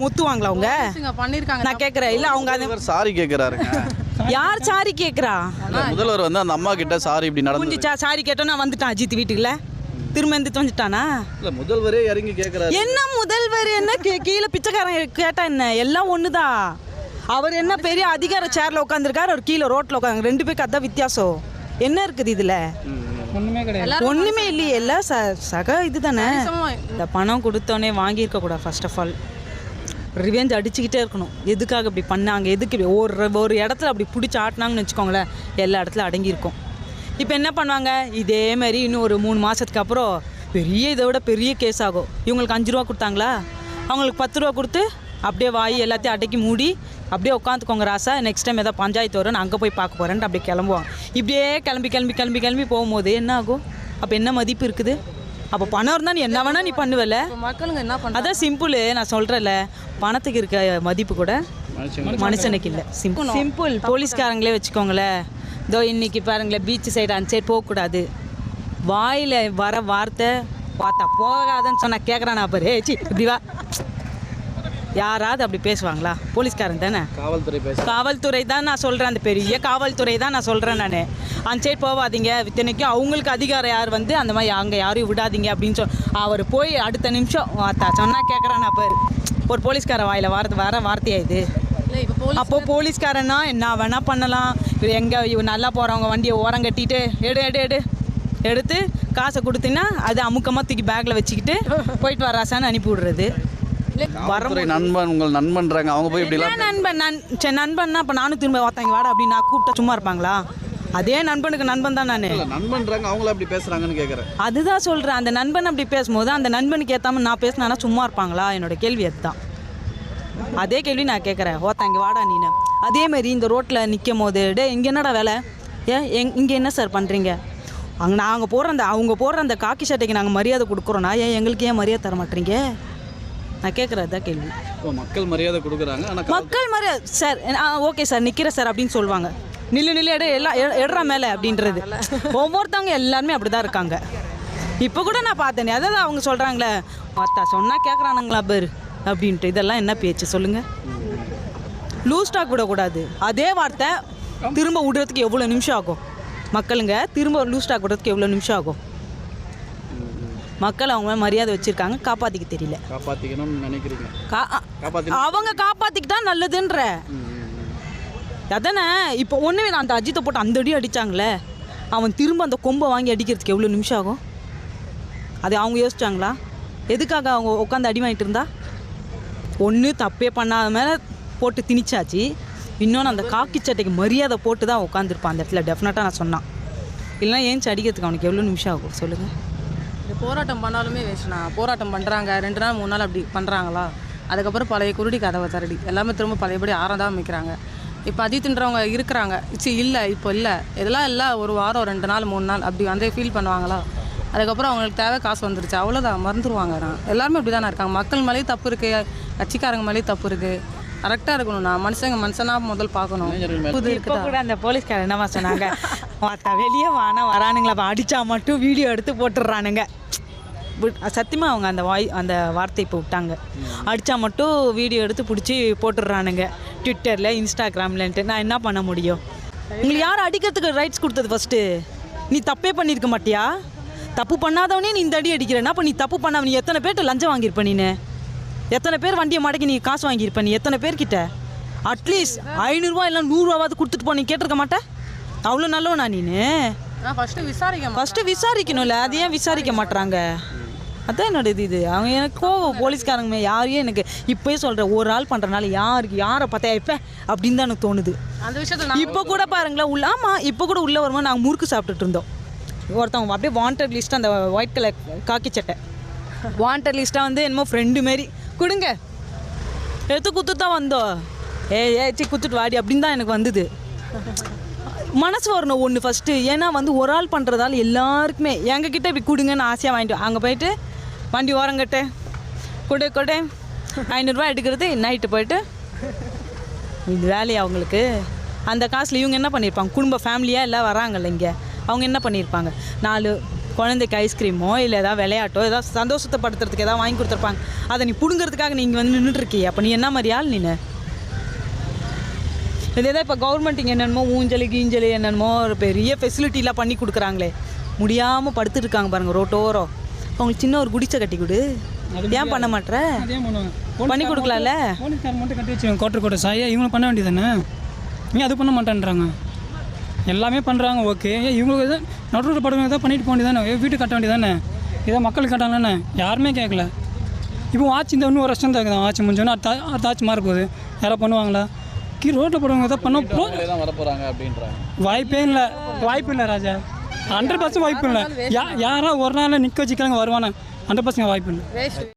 முத்துவாங்களா அவங்க? போலீஸுங்க பண்ணியிருக்காங்க நான் கேட்குறேன் இல்லை அவங்க அது முதல்வர் சாரி கேட்குறாருங்க யார் சாரி கேட்குறா இல்ல, முதல்வர் வந்து அந்த அம்மா கிட்ட சாரி இப்படி நடந்து புரிஞ்சிச்சா சாரி கேட்டோம் நான் வந்துட்டான் அஜித் வீட்டுக்குள்ள? திரும்ப எந்திரிச்சு வந்துட்டானா இல்ல முதல்வரே இறங்கி கேட்குறாரு என்ன முதல்வர் என்ன கீ- கீழே பிச்சைக்காரன் கேட்டா என்ன? எல்லாம் ஒண்ணுதான் அவர் என்ன பெரிய அதிகார சேர்ல உட்காந்துருக்காரு அவர் கீழே ரோட்ல உட்காந்து ரெண்டு பேருக்கு அதான் வித்தியாசம். என்ன இருக்குது இதுல? கிடையாது. ஒண்ணுமே இல்லையே எல்லாம் சக இதுதானே? இந்த பணம் கொடுத்தோன்னே வாங்கியிருக்க கூடாது ஃபர்ஸ்ட் ஆஃப் ஆல் ரிவெஞ்ச் அடிச்சுக்கிட்டே இருக்கணும். எதுக்காக இப்படி பண்ணாங்க? எதுக்கு இப்படி ஒரு ஒரு இடத்துல அப்படி பிடிச்சி ஆட்டினாங்கன்னு வச்சுக்கோங்களேன் எல்லா இடத்துல அடங்கியிருக்கும். இப்போ என்ன பண்ணுவாங்க? இதே மாதிரி இன்னும் ஒரு மூணு மாதத்துக்கு அப்புறம் பெரிய இதை விட பெரிய கேஸ் ஆகும். இவங்களுக்கு அஞ்சு ரூபா கொடுத்தாங்களா? அவங்களுக்கு பத்து ரூபா கொடுத்து அப்படியே வாய் எல்லாத்தையும் அடக்கி மூடி அப்படியே உட்காந்துக்கோங்க ராசா. நெக்ஸ்ட் டைம் ஏதாவது பஞ்சாயத்து வரும் நான் அங்கே போய் பார்க்க போகிறேன்ட்டு அப்படியே கிளம்புவாங்க இப்படியே கிளம்பி கிளம்பி கிளம்பி கிளம்பி போகும்போது என்ன ஆகும்? அப்போ என்ன மதிப்பு இருக்குது? அப்போ பணம் இருந்தால் நீ என்ன வேணால் நீ பண்ணுவல? மக்களுங்க என்ன பண்ணுறாங்க அதான் சிம்பிள் நான் சொல்கிறேன்ல பணத்துக்கு இருக்க மதிப்பு கூட மனுஷனுக்கு இல்லை. சிம்பிள் சிம்பிள் போலீஸ்காரங்களே வச்சுக்கோங்களேன் இதோ இன்னைக்கு பாருங்களேன் பீச் சைடு அந்த சைடு போகக்கூடாது. வாயில் வர வார்த்தை பார்த்தா போகாதன்னு சொன்னா கேட்குறான் நான் பாரு சி இப்படி வா. யாராவது அப்படி பேசுவாங்களா? போலீஸ்காரன் தானே? காவல்துறை பேச காவல்துறை தான் நான் சொல்கிறேன் அந்த பெரிய காவல்துறை தான் நான் சொல்கிறேன் நான். அந்த சைடு போகாதீங்க. இத்தனைக்கும் அவங்களுக்கு அதிகாரம் யார் வந்து அந்த மாதிரி அங்கே யாரையும் விடாதீங்க அப்படின்னு சொல் அவர் போய் அடுத்த நிமிஷம் வார்த்தா சொன்னால் கேட்குறான் நான் பாரு. ஒரு போலீஸ்கார வாயில் வார்த்தை வர வார்த்தையா இது? இல்லை இப்போ போலீஸ் அப்போ போலீஸ்காரனா என்ன வேணால் பண்ணலாம்? இவர் எங்கே இவ நல்லா போகிறவங்க வண்டியை ஓரம் கட்டிட்டு எடு எடு எடு. எடுத்து காசை கொடுத்தீங்கன்னா அது அமுக்கமாக தூக்கி பேக்கில் வச்சுக்கிட்டு போயிட்டு வராசான்னு அனுப்பி விடுறது. காவல்துறை நண்பன் உங்கள் நண்பன்றாங்க. அவங்க போய் என்ன நண்பன்? நன் சரி நண்பன்னா அப்போ நானும் திரும்ப வாத்தாங்க வாடா அப்படின்னு நான் கூப்பிட்டா சும்மா இருப்பாங்களா? அதே நண்பனுக்கு நண்பன் தான் நான். நண்பன்றாங்க அவங்கள அப்படி பேசுறாங்கன்னு கேட்குறேன் அதுதான் சொல்கிறேன் அந்த நண்பன் அப்படி பேசும்போது அந்த நண்பனுக்கு ஏற்றாம நான் பேசினானா சும்மா இருப்பாங்களா? என்னோட கேள்வி அதுதான். அதே கேள்வி நான் கேட்குறேன் ஓத்தாங்க வாடா நீனு. அதே மாதிரி இந்த ரோட்டில் நிற்கும் போது டே இங்கே என்னடா வேலை? ஏன் எங் இங்கே என்ன சார் பண்ணுறீங்க அங்கே நாங்கள் போடுற அந்த அவங்க போடுற அந்த காக்கி சட்டைக்கு நாங்கள் மரியாதை கொடுக்குறோன்னா ஏன் எங்களுக்கு ஏன் மரியாதை தர மாட்டீங்க? நான் கேட்குறது தான் கேள்வி. மக்கள் மரியாதை கொடுக்குறாங்க மக்கள் மரியாதை சார் ஓகே சார் நிற்கிற சார் அப்படின்னு சொல்லுவாங்க. நில்லு நில்லு எடு எல்லாம் எடுறா மேலே அப்படின்றது. ஒவ்வொருத்தவங்க எல்லாருமே அப்படி தான் இருக்காங்க. இப்போ கூட நான் பார்த்தேனே அதாவது அவங்க சொல்கிறாங்களே பார்த்தா சொன்னால் கேட்குறானுங்களா பேர் அப்படின்ட்டு. இதெல்லாம் என்ன பேச்சு சொல்லுங்கள் லூஸ் ஸ்டாக் விடக்கூடாது. அதே வார்த்தை திரும்ப விடுறதுக்கு எவ்வளோ நிமிஷம் ஆகும்? மக்களுங்க திரும்ப லூஸ் ஸ்டாக் விடுறதுக்கு எவ்வளோ நிமிஷம் ஆகும்? மக்கள் அவங்க மரியாதை வச்சுருக்காங்க காப்பாற்றிக்க தெரியல. காப்பாற்றிக்கணும்னு நினைக்கிறீங்க? அவங்க காப்பாற்றிக்கிட்டா நல்லதுன்ற. அதானே? இப்போ ஒன்றுமே நான் அந்த அஜித்தை போட்டு அந்த அடி அடித்தாங்களே அவன் திரும்ப அந்த கொம்பை வாங்கி அடிக்கிறதுக்கு எவ்வளோ நிமிஷம் ஆகும்? அது அவங்க யோசிச்சாங்களா? எதுக்காக அவங்க உட்காந்து அடி வாங்கிட்டு இருந்தா? ஒன்று தப்பே பண்ணாத மேலே போட்டு திணிச்சாச்சு. இன்னொன்று அந்த காக்கி சட்டைக்கு மரியாதை போட்டு தான் உட்காந்துருப்பான் அந்த இடத்துல. டெஃபினட்டாக நான் சொன்னான். இல்லைன்னா ஏன்ச்சு அடிக்கிறதுக்கு அவனுக்கு எவ்வளோ நிமிஷம் ஆகும்? சொல்லுங்கள் இது போராட்டம் பண்ணாலுமே வேஸ்ட்ண்ணா போராட்டம் பண்ணுறாங்க ரெண்டு நாள் மூணு நாள் அப்படி பண்ணுறாங்களா அதுக்கப்புறம் பழைய குருடி கதவை தரடி எல்லாமே திரும்ப பழையபடி ஆறதான் அமைக்கிறாங்க. இப்போ அஜித்ன்றவங்க இருக்கிறாங்க. சி இல்லை இப்போ இல்லை. இதெல்லாம் இல்லை ஒரு வாரம் ரெண்டு நாள் மூணு நாள் அப்படி வந்து ஃபீல் பண்ணுவாங்களா? அதுக்கப்புறம் அவங்களுக்கு தேவை காசு வந்துருச்சு. அவ்வளோதான் மறந்துடுவாங்க நான் எல்லாருமே அப்படி தானே இருக்காங்க. மக்கள் மேலேயும் தப்பு இருக்குது கட்சிக்காரங்க மேலேயும் தப்பு இருக்குது கரெக்டாக இருக்கணும்ண்ணா மனுஷங்க மனுஷனாக முதல் பார்க்கணும். புது இப்போ கூட அந்த போலீஸ்காரர் என்னமா சொன்னாங்க? வெளியே வானா வரானுங்களா? அடிச்சா மட்டும் வீடியோ எடுத்து போட்டுடுறானுங்க. விட்- சத்தியமா அவங்க அந்த வாய் அந்த வார்த்தை இப்போ விட்டாங்க. அடித்தா மட்டும் வீடியோ எடுத்து பிடிச்சி போட்டுடுறானுங்க. ட்விட்டரில் இன்ஸ்டாகிராம்லன்ட்டு நான் என்ன பண்ண முடியும்? உங்களுக்கு யார் அடிக்கிறதுக்கு ரைட்ஸ் கொடுத்தது ஃபஸ்ட்டு நீ தப்பே பண்ணியிருக்க மாட்டியா? தப்பு பண்ணாதவனே நீ இந்த அடி அடிக்கிறேன்னா அப்போ நீ தப்பு பண்ணாம நீ எத்தனை பேர்கிட்ட லஞ்சம் வாங்கியிருப்ப நீனு? எத்தனை பேர் வண்டியை மடக்கி நீ காசு வாங்கியிருப்ப நீ? எத்தனை பேர்கிட்ட? அட்லீஸ்ட் ஐநூறுரூவா இல்லை நூறுரூவாவது கொடுத்துட்டு போ நீ கேட்டிருக்க மாட்டேன் அவ்வளோ நல்லவனா நான்? ஃபஸ்ட்டு விசாரிக்க ஃபஸ்ட்டு விசாரிக்கணும்ல அது ஏன் விசாரிக்க மாட்றாங்க? அதான் என்னோட இது அவங்க எனக்கு கோவம். போலீஸ்காரங்க யாரையும் எனக்கு இப்போயே சொல்கிறேன் ஒரு ஆள் பண்ணுறனால யாருக்கு யாரை பார்த்தா இப்போ அப்படின்னு தான் எனக்கு தோணுது. அந்த விஷயத்தில் இப்போ கூட பாருங்களேன் உள்ள ஆமாம் இப்போ கூட உள்ளே வரும்போது நாங்கள் முறுக்கு சாப்பிட்டுட்டு இருந்தோம். ஒருத்தவங்க அப்படியே வாண்டட் லிஸ்ட் அந்த ஒயிட் கலர் காக்கி சட்டை. வாண்டட் லிஸ்ட்டாக வந்து என்னமோ ஃப்ரெண்டு மாரி கொடுங்க. எடுத்து குத்து தான் வந்தோம். ஏ ஏ சி குத்துட்டு வாடி அப்படின்னு தான் எனக்கு வந்தது. மனசு வரணும் ஒன்று ஃபஸ்ட்டு ஏன்னா வந்து ஒரு ஆள் பண்ணுறதால எல்லாருக்குமே எங்ககிட்ட இப்படி கொடுங்கன்னு ஆசையாக வாங்கிட்டு அங்கே போயிட்டு வண்டி ஓரங்கட்டு கொடு கொடு. ஐநூறுரூவா எடுக்கிறது நைட்டு போயிட்டு. இது வேலையா அவங்களுக்கு? அந்த காசில் இவங்க என்ன பண்ணியிருப்பாங்க குடும்ப ஃபேமிலியாக எல்லாம் வராங்கல்ல இங்கே. அவங்க என்ன பண்ணியிருப்பாங்க நாலு குழந்தைக்கு ஐஸ்கிரீமோ இல்லை ஏதாவது விளையாட்டோ ஏதாவது சந்தோஷத்தைப்படுத்துறதுக்கு ஏதாவது வாங்கி கொடுத்துருப்பாங்க. அதை நீ பிடுங்கிறதுக்காக நீங்கள் வந்து நின்றுட்டுருக்கிய அப்போ நீ என்ன மாதிரி ஆள் நீ இதே தான் இப்போ கவர்மெண்ட் இங்கே என்னென்னமோ ஊஞ்சலி கீஞ்சலி என்னென்னமோ ஒரு பெரிய ஃபெசிலிட்டிலாம் பண்ணி கொடுக்குறாங்களே. முடியாமல் படுத்துட்டு இருக்காங்க பாருங்கள் ரோட்டோரம் அவங்களுக்கு சின்ன ஒரு குடிசை கட்டி கொடு. ஏன் பண்ண பண்ணுவாங்க பண்ணி கொடுக்கலாம்ல? போலீஸ்கார் மட்டும் கட்டி வச்சுக்கோங்க கோட்டர் கோட்டை சாயா இவங்களும் பண்ண வேண்டியதானே நீ அது பண்ண மாட்டேன்றாங்க? எல்லாமே பண்ணுறாங்க ஓகே. இவங்களுக்கு எதாவது நடுவில் படுங்க எதாவது பண்ணிட்டு போக வேண்டியதானே வீட்டுக்கு கட்ட வேண்டியதானே இதை மக்களுக்கு கட்டாங்கண்ணே யாருமே கேட்கல இப்போ ஆச்சு இந்த இன்னும் ஒரு வருஷம் தான் ஆச்சு முடிஞ்சோன்னா அடுத்த அடுத்த ஆச்சு மாற போகுது யாராவது பண்ணுவாங்களா? கீ ரோட்டில் படுவாங்க எதாவது பண்ண போ. தான் அப்படின்றாங்க. வாய்ப்பே இல்லை. வாய்ப்பு இல்லை ராஜா. ஹண்ட்ரட் பர்சன்ட் வாய்ப்பு இல்லை. யா யாரா ஒரு நாள் நிற்க வச்சுக்கிறாங்க வருவானே? ஹண்ட்ரட் பர்சன்ட் வாய்ப்பு இல்லை.